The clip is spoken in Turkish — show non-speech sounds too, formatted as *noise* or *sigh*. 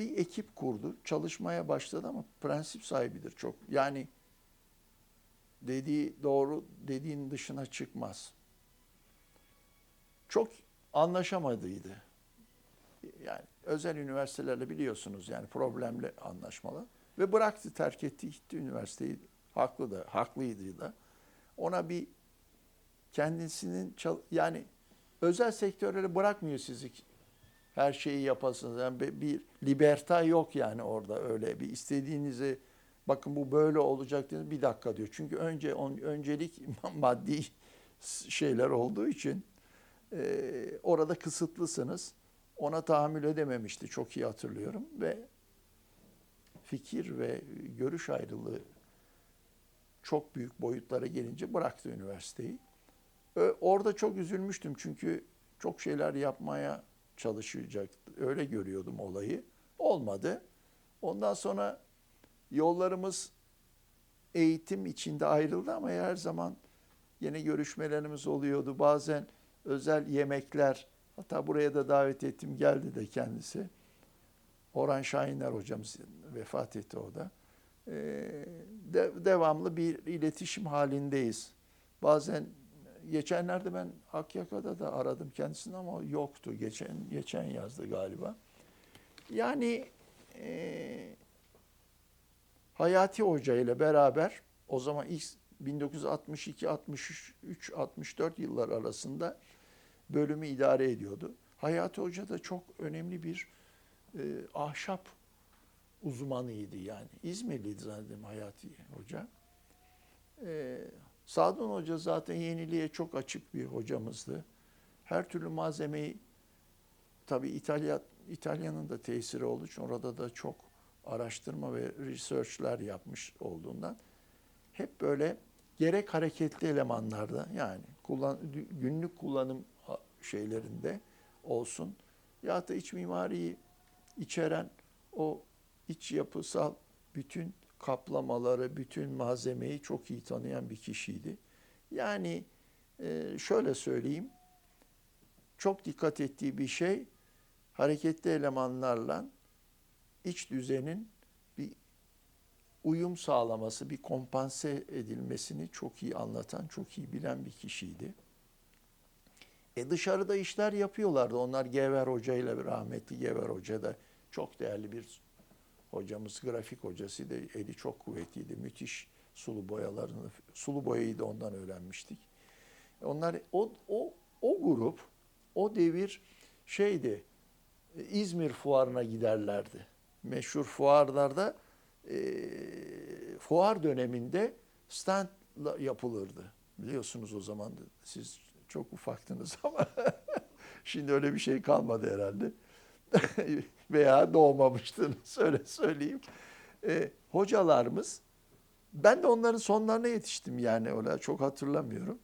bir ekip kurdu. Çalışmaya başladı ama prensip sahibidir çok. Yani dediği doğru, dediğin dışına çıkmaz. Çok anlaşamadıydı. Yani özel üniversitelerle biliyorsunuz yani problemli anlaşmalı. Ve bıraktı, terk etti, gitti üniversiteyi. Haklı da, haklıydı da. Ona bir kendisinin yani özel sektörleri bırakmıyor sizi her şeyi yapasınız. Yani bir, liberta yok yani orada öyle bir istediğinizi bakın bu böyle olacak diye bir dakika diyor. Çünkü önce on, öncelik *laughs* maddi şeyler olduğu için e, orada kısıtlısınız. Ona tahammül edememişti çok iyi hatırlıyorum ve fikir ve görüş ayrılığı çok büyük boyutlara gelince bıraktı üniversiteyi. Orada çok üzülmüştüm çünkü çok şeyler yapmaya çalışacak. Öyle görüyordum olayı. Olmadı. Ondan sonra yollarımız eğitim içinde ayrıldı ama her zaman yine görüşmelerimiz oluyordu. Bazen özel yemekler, hatta buraya da davet ettim geldi de kendisi. Orhan Şahiner hocamız vefat etti o da. Ee, de- devamlı bir iletişim halindeyiz. Bazen geçenlerde ben Akyaka'da da aradım kendisini ama yoktu. Geçen geçen yazdı galiba. Yani e, Hayati Hoca ile beraber o zaman ilk 1962, 63, 64 yıllar arasında bölümü idare ediyordu. Hayati Hoca da çok önemli bir e, ahşap uzmanıydı yani. İzmirliydi zannederim Hayati Hoca. E, Sadun Hoca zaten yeniliğe çok açık bir hocamızdı. Her türlü malzemeyi tabii İtalya İtalya'nın da tesiri olduğu için orada da çok araştırma ve research'ler yapmış olduğundan hep böyle gerek hareketli elemanlarda yani kullan, günlük kullanım şeylerinde olsun ya da iç mimariyi içeren o iç yapısal bütün kaplamaları, bütün malzemeyi çok iyi tanıyan bir kişiydi. Yani e, şöyle söyleyeyim, çok dikkat ettiği bir şey hareketli elemanlarla iç düzenin bir uyum sağlaması, bir kompanse edilmesini çok iyi anlatan, çok iyi bilen bir kişiydi. E dışarıda işler yapıyorlardı. Onlar Gever Hoca ile rahmetli Gever Hoca da çok değerli bir hocamız, grafik hocasıydı. Eli çok kuvvetliydi. Müthiş sulu boyalarını, sulu boyayı da ondan öğrenmiştik. Onlar o o o grup o devir şeydi. İzmir fuarına giderlerdi. Meşhur fuarlarda e, fuar döneminde stand yapılırdı. Biliyorsunuz o zaman da siz çok ufaktınız ama *laughs* şimdi öyle bir şey kalmadı herhalde. *laughs* Veya doğmamıştınız *laughs* öyle söyleyeyim. E, hocalarımız ben de onların sonlarına yetiştim yani öyle çok hatırlamıyorum.